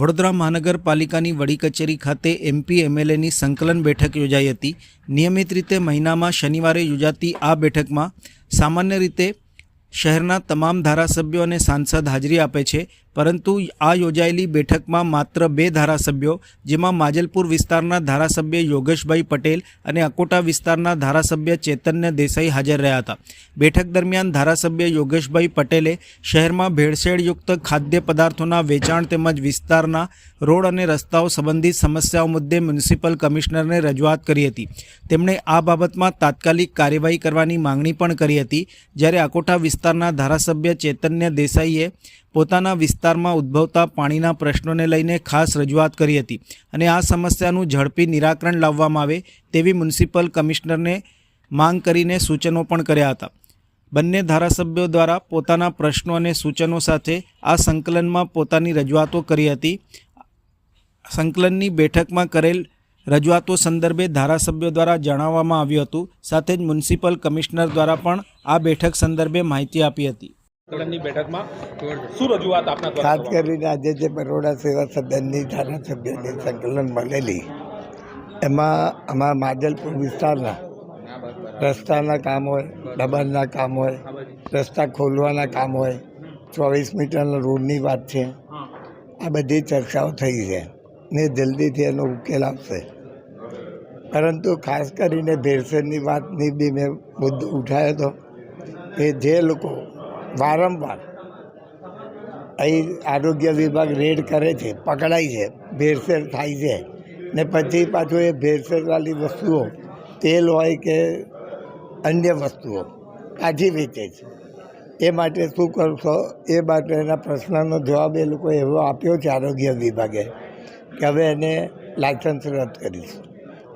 વડોદરા મહાનગરપાલિકાની વડી કચેરી ખાતે એમપી, એમએલએની સંકલન બેઠક યોજાઈ હતી. નિયમિત રીતે મહિનામાં શનિવારે યોજાતી આ બેઠકમાં સામાન્ય રીતે શહેરના તમામ ધારાસભ્યો અને સાંસદ હાજરી આપે છે. પરંતુ આ યોજાયેલી બેઠકમાં માત્ર બે ધારાસભ્યો, જેમાં માજલપુર વિસ્તારના ધારાસભ્ય યોગેશભાઈ પટેલ અને અકોટા વિસ્તારના ધારાસભ્ય ચેતન્ય દેસાઈ હાજર રહ્યા હતા. બેઠક દરમિયાન ધારાસભ્ય યોગેશભાઈ પટેલે શહેરમાં ભેળસેળયુક્ત ખાદ્ય પદાર્થોના વેચાણ તેમજ વિસ્તારના રોડ અને રસ્તાઓ સંબંધિત સમસ્યાઓ મુદ્દે મ્યુનિસિપલ કમિશનરને રજૂઆત કરી હતી. તેમણે આ બાબતમાં તાત્કાલિક કાર્યવાહી કરવાની માંગણી પણ કરી હતી, જ્યારે અકોટા વિસ્તારના ધારાસભ્ય ચેતન્ય દેસાઈએ પોતાના વિસ્તારમાં ઉદ્ભવતા પાણીના પ્રશ્નોને લઈને ખાસ રજૂઆત કરી હતી અને આ સમસ્યાનું ઝડપી નિરાકરણ લાવવામાં આવે તેવી મ્યુનિસિપલ કમિશનરને માંગ કરીને સૂચનો પણ કર્યા હતા. બંને ધારાસભ્યો દ્વારા પોતાના પ્રશ્નો અને સૂચનો સાથે આ સંકલનમાં પોતાની રજૂઆતો કરી હતી. સંકલનની બેઠકમાં કરેલ રજૂઆતો સંદર્ભે ધારાસભ્યો દ્વારા જણાવવામાં આવ્યું હતું. સાથે જ મ્યુનિસિપલ કમિશનર દ્વારા પણ આ બેઠક સંદર્ભે માહિતી આપી હતી. સંકલનની બેઠકમાં શું રજૂઆત આપના ખાસ કરીને આજે જે બરોડા સેવા સદનની ધારાસભ્યની સંકલન મળેલી એમાં અમારા માજલપુર વિસ્તારના રસ્તાના કામ હોય ડબલના કામ હોય રસ્તા ખોલવાના કામ હોય ચોવીસ મીટરના રોડની વાત છે. આ બધી ચર્ચાઓ થઈ છે ને જલ્દીથી એનો ઉકેલ આવશે. પરંતુ ખાસ કરીને ભેળસેળની વાતની બી મેં મુદ્દો ઉઠાવ્યો હતો કે જે લોકો વારંવાર અહીં આરોગ્ય વિભાગ રેડ કરે છે, પકડાય છે, ભેળસેળ થાય છે ને પછી પાછું એ ભેળસેળવાળી વસ્તુઓ, તેલ હોય કે અન્ય વસ્તુઓ પાછી વેચે છે. એ માટે શું કરશો? એ માટેના પ્રશ્નનો જવાબ એ લોકો એવો આપ્યો છે આરોગ્ય વિભાગે કે હવે એને લાયસન્સ રદ કરીશું.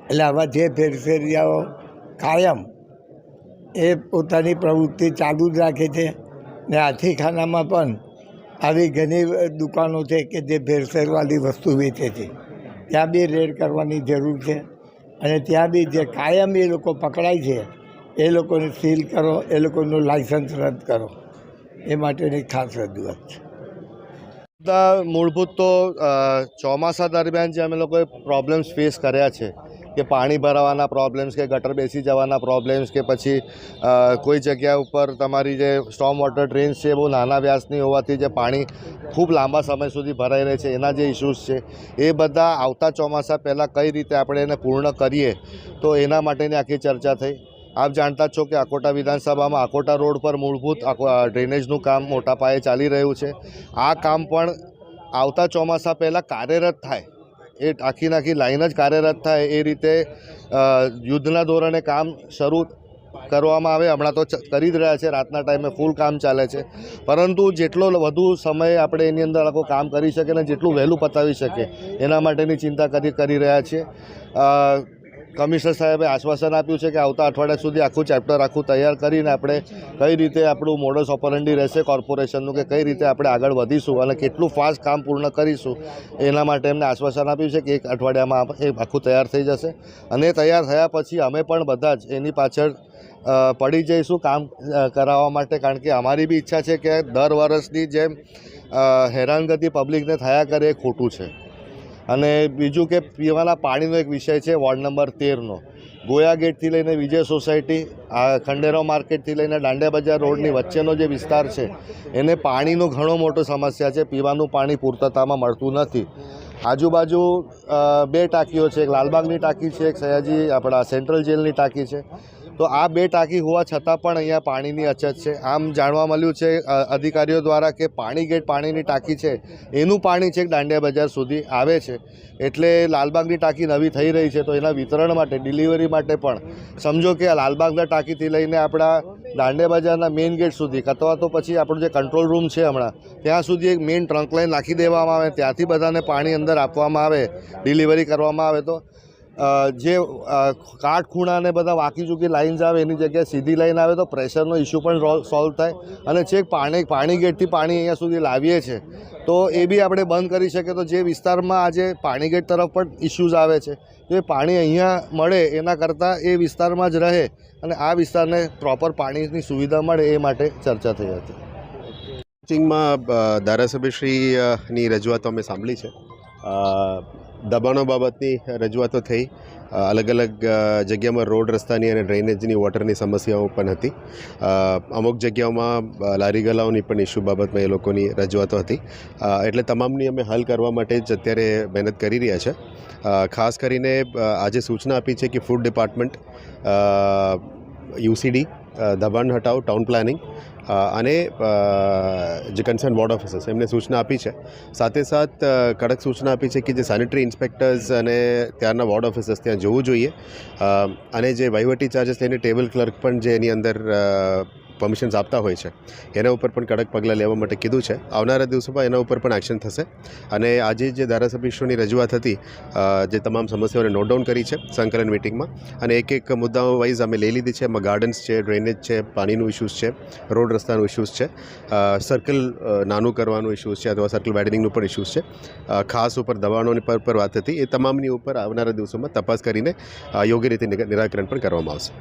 એટલે આવા જે ભેળસેળિયાઓ કાયમ એ પોતાની પ્રવૃત્તિ ચાલુ જ રાખે છે. ને હાથીખાનામાં પણ આવી ઘણી દુકાનો છે કે જે ભેળસેળવાળી વસ્તુ વેચે છે. ત્યાં બી રેડ કરવાની જરૂર છે અને ત્યાં બી જે કાયમ એ લોકો પકડાય છે, એ લોકોને સીલ કરો, એ લોકોનું લાયસન્સ રદ કરો. એ માટેની ખાસ રજૂઆત છે. મૂળભૂત તો ચોમાસા દરમિયાન જે અમે લોકોએ પ્રોબ્લેમ્સ ફેસ કર્યા છે કે પાણી ભરાવાના પ્રોબ્લેમ્સ કે ગટર બેસી જવાના પ્રોબ્લેમ્સ કે પછી કોઈ જગ્યા ઉપર તમારી જે સ્ટોમ વોટર ડ્રેન્સ છે બહુ નાના વ્યાસની હોવાથી જે પાણી ખૂબ લાંબા સમય સુધી ભરાઈ રહે છે, એના જે ઇસ્યુઝ છે, એ બધા આવતા ચોમાસા પહેલાં કઈ રીતે આપણે એને પૂર્ણ કરીએ, તો એના માટેની આખી ચર્ચા થઈ. આપ જાણતા છો કે આકોટા વિધાનસભામાં આકોટા રોડ પર મૂળભૂત ડ્રેનેજનું કામ મોટા પાયે ચાલી રહ્યું છે. આ કામ પણ આવતા ચોમાસા પહેલાં કાર્યરત થાય. એ આખી નાખી લાઈન જ કાર્યરત થાય એ રીતે યુદ્ધના ધોરણે કામ શરૂ કરવામાં આવે. હમણાં તો કરી જ રહ્યા છે. રાતના ટાઈમે ફૂલ કામ ચાલે છે. પરંતુ જેટલો વધુ સમય આપણે એની અંદર આખો કામ કરી શકે ને જેટલું વહેલું પતાવી શકે, એના માટેની ચિંતા કરી કરી રહ્યા છીએ કમિશનર સાહેબે આશ્વાસન આપ્યું છે કે આવતા અઠવાડિયા સુધી આખું ચેપ્ટર, આખું તૈયાર કરીને આપણે કઈ રીતે આપણું મોડસ ઓપરંડી રહેશે કોર્પોરેશનનું કે કઈ રીતે આપણે આગળ વધીશું અને કેટલું ફાસ્ટ કામ પૂર્ણ કરીશું, એના માટે એમને આશ્વાસન આપ્યું છે કે એક અઠવાડિયામાં એ આખું તૈયાર થઈ જશે. અને તૈયાર થયા પછી અમે પણ બધા જ એની પાછળ પડી જઈશું કામ કરાવવા માટે, કારણ કે અમારી બી ઈચ્છા છે કે દર વર્ષની જેમ હેરાનગતિ પબ્લિકને થયા કરે એ ખોટું છે. અને બીજું કે પીવાના પાણીનો એક વિષય છે, વોર્ડ નંબર તેરનો. ગોયા ગેટથી લઈને વિજય સોસાયટી, આ ખંડેરો માર્કેટથી લઈને દાંડિયા બજાર રોડની વચ્ચેનો જે વિસ્તાર છે, એને પાણીનો ઘણો મોટો સમસ્યા છે, પીવાનું પાણી પૂર્તતામાં મળતું નથી. આજુબાજુ બે ટાંકીઓ છે, એક લાલબાગની ટાંકી છે, એક સયાજી આપણા સેન્ટ્રલ જેલની ટાંકી છે. તો આ બે ટાંકી હોવા છતાં પણ અહીંયા પાણીની અછત છે. આમ જાણવા મળ્યું છે અધિકારીઓ દ્વારા કે પાણી ગેટ પાણીની ટાંકી છે, એનું પાણી છેક દાંડિયા બજાર સુધી આવે છે. એટલે લાલબાગની ટાંકી નવી થઈ રહી છે, તો એના વિતરણ માટે, ડિલિવરી માટે પણ. સમજો કે લાલબાગના ટાંકીથી લઈને આપણા દાંડિયા બજારના મેઇન ગેટ સુધી, અથવા તો પછી આપણું જે કંટ્રોલ રૂમ છે હમણાં, ત્યાં સુધી એક મેઇન ટ્રંક લાઈન નાખી દેવામાં આવે, ત્યાંથી બધાને પાણી અંદર આપવામાં આવે, ડિલિવરી કરવામાં આવે. તો જે કાટખૂણાને કાટ બધા વાંકી ચૂકી લાઇન્સ આવે એની જગ્યાએ સીધી લાઈન આવે તો પ્રેશરનો ઇસ્યુ પણ સોલ્વ થાય અને છેક પાણી પાણી ગેટથી પાણી અહીંયા સુધી લાવીએ છીએ તો એ બી આપણે બંધ કરી શકીએ. તો જે વિસ્તારમાં આજે પાણી ગેટ તરફ પણ ઇસ્યુઝ આવે છે તો એ પાણી અહીંયા મળે એના કરતાં એ વિસ્તારમાં જ રહે અને આ વિસ્તારને પ્રોપર પાણીની સુવિધા મળે એ માટે ચર્ચા થઈ હતી. ધારાસભ્યશ્રીની રજૂઆતો અમે સાંભળી છે. દબાણો બાબતની રજૂઆતો થઈ. અલગ અલગ જગ્યામાં રોડ રસ્તાની અને ડ્રેનેજની, વોટરની સમસ્યાઓ પણ હતી. અમુક જગ્યાઓમાં લારી ગલાઓની પણ ઇસ્યુ બાબતમાં એ લોકોની રજૂઆતો હતી. એટલે તમામની અમે હલ કરવા માટે જ અત્યારે મહેનત કરી રહ્યા છે. ખાસ કરીને આજે સૂચના આપી છે કે ફૂડ ડિપાર્ટમેન્ટ યુસીડી દબાણ હટાવ ટાઉન પ્લાનિંગ અને જે કન્સર્ન વોર્ડ ઓફિસર્સ, એમને સૂચના આપી છે. સાથે સાથ કડક સૂચના આપી છે કે જે સેનિટરી ઇન્સ્પેક્ટર્સ અને ત્યારના વોર્ડ ઓફિસર્સ ત્યાં જવું જોઈએ. અને જે વહીવટી ચાર્જિસ લઈને ટેબલ ક્લર્ક પણ જે એની અંદર પરમિશન્સ આપતા હોય છે. એના ઉપર પણ કડક પગલાં લેવા માટે કીધું છે. આવનારા દિવસોમાં એના ઉપર પણ એક્શન થશે. અને આજે જે ધારાસભ્યશ્રીની રજૂઆત હતી જે તમામ સમસ્યાઓને નોટ ડાઉન કરી છે સંકલન મિટિંગમાં અને એક એક મુદ્દાઓ વાઇઝ અમે લઈ લીધી છે. એમાં ગાર્ડન્સ છે ડ્રેનેજ છે, પાણીનું ઇસ્યુઝ છે રોડ રસ્તાનું ઇસ્યુઝ છે સર્કલ નાનું કરવાનું ઇસ્યુઝ છે, અથવા સર્કલ વાઇડનિંગનું પણ ઇસ્યુઝ છે. ખાસ ઉપર દબાણોની પર પર વાત હતી. એ તમામની ઉપર આવનારા દિવસોમાં તપાસ કરીને યોગ્ય રીતે નિરાકરણ પણ કરવામાં આવશે.